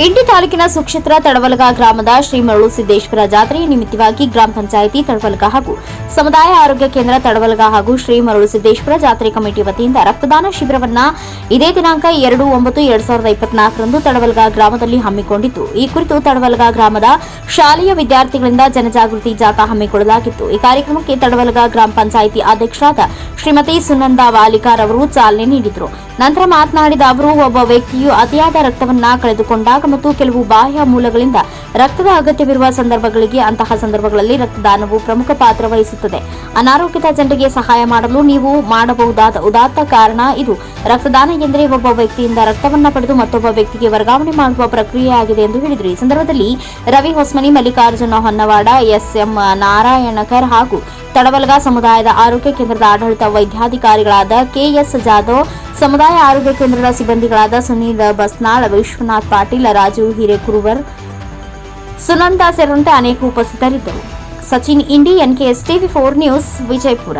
ಇಂಡಿ ತಾಲೂಕಿನ ಸುಕ್ಷೇತ್ರ ತಡವಲಗ ಗ್ರಾಮದ ಶ್ರೀ ಮರಳು ಸಿದ್ದೇಶ್ವರ ಜಾತ್ರೆ ನಿಮಿತ್ತವಾಗಿ ಗ್ರಾಮ ಪಂಚಾಯಿತಿ ತಡವಲಗ ಹಾಗೂ ಸಮುದಾಯ ಆರೋಗ್ಯ ಕೇಂದ್ರ ತಡವಲಗ ಹಾಗೂ ಶ್ರೀ ಮರಳು ಸಿದ್ದೇಶ್ವರ ಜಾತ್ರೆ ಕಮಿಟಿ ವತಿಯಿಂದ ರಕ್ತದಾನ ಶಿಬಿರವನ್ನ ಇದೇ ದಿನಾಂಕ ಎರಡು, ಒಂಬತ್ತು, ಎರಡ್ ಸಾವಿರದ ಇಪ್ಪತ್ನಾಲ್ಕರಂದು ತಡವಲಗ ಗ್ರಾಮದಲ್ಲಿ ಹಮ್ಮಿಕೊಂಡಿತ್ತು. ಈ ಕುರಿತು ತಡವಲಗ ಗ್ರಾಮದ ಶಾಲೆಯ ವಿದ್ಯಾರ್ಥಿಗಳಿಂದ ಜನಜಾಗೃತಿ ಜಾಥಾ ಹಮ್ಮಿಕೊಳ್ಳಲಾಗಿತ್ತು. ಈ ಕಾರ್ಯಕ್ರಮಕ್ಕೆ ತಡವಲಗ ಗ್ರಾಮ ಪಂಚಾಯಿತಿ ಅಧ್ಯಕ್ಷರಾದ ಶ್ರೀಮತಿ ಸುನಂದಾ ವಾಲಿಕಾರ್ ಅವರು ಚಾಲನೆ ನೀಡಿದರು. ನಂತರ ಮಾತನಾಡಿದ ಅವರು, ಒಬ್ಬ ವ್ಯಕ್ತಿಯು ಅತಿಯಾದ ರಕ್ತವನ್ನ ಕಳೆದುಕೊಂಡಾಗ ಮತ್ತು ಕೆಲವು ಬಾಹ್ಯ ಮೂಲಗಳಿಂದ ರಕ್ತದ ಅಗತ್ಯವಿರುವ ಸಂದರ್ಭಗಳಿಗೆ ಅಂತಹ ಸಂದರ್ಭಗಳಲ್ಲಿ ರಕ್ತದಾನವು ಪ್ರಮುಖ ಪಾತ್ರ ವಹಿಸುತ್ತದೆ. ಅನಾರೋಗ್ಯದ ಜನರಿಗೆ ಸಹಾಯ ಮಾಡಲು ನೀವು ಮಾಡಬಹುದಾದ ಉದಾತ್ತ ಕಾರಣ ಇದು. ರಕ್ತದಾನ ಎಂದರೆ ಒಬ್ಬ ವ್ಯಕ್ತಿಯಿಂದ ರಕ್ತವನ್ನು ಪಡೆದು ಮತ್ತೊಬ್ಬ ವ್ಯಕ್ತಿಗೆ ವರ್ಗಾವಣೆ ಮಾಡುವ ಪ್ರಕ್ರಿಯೆಯಾಗಿದೆ ಎಂದು ಹೇಳಿದರು. ಈ ಸಂದರ್ಭದಲ್ಲಿ ರವಿ ಹೊಸ್ಮನಿ, ಮಲ್ಲಿಕಾರ್ಜುನ ಹೊನ್ನವಾಡ, ಎಸ್ಎಂ ನಾರಾಯಣಕರ್ ಹಾಗೂ ತಡವಲ್ಗ ಸಮುದಾಯದ ಆರೋಗ್ಯ ಕೇಂದ್ರದ ಆಡಳಿತ ವೈದ್ಯಾಧಿಕಾರಿಗಳಾದ ಕೆಎಸ್ ಜಾಧವ್, ಸಮುದಾಯ ಆರೋಗ್ಯ ಕೇಂದ್ರದ ಸಿಬ್ಬಂದಿಗಳಾದ ಸುನೀಲ್ ಬಸ್ನಾಳ್, ವಿಶ್ವನಾಥ್ ಪಾಟೀಲ್ ರಾಜು ಹಿರೇಕುರುವರ್, ಸುನಂದ ಸೇರಿದಂತೆ ಅನೇಕ ಉಪಸ್ಥಿತರಿದ್ದರು. Sachin, Indi, NKS TV four news, Vijayapura.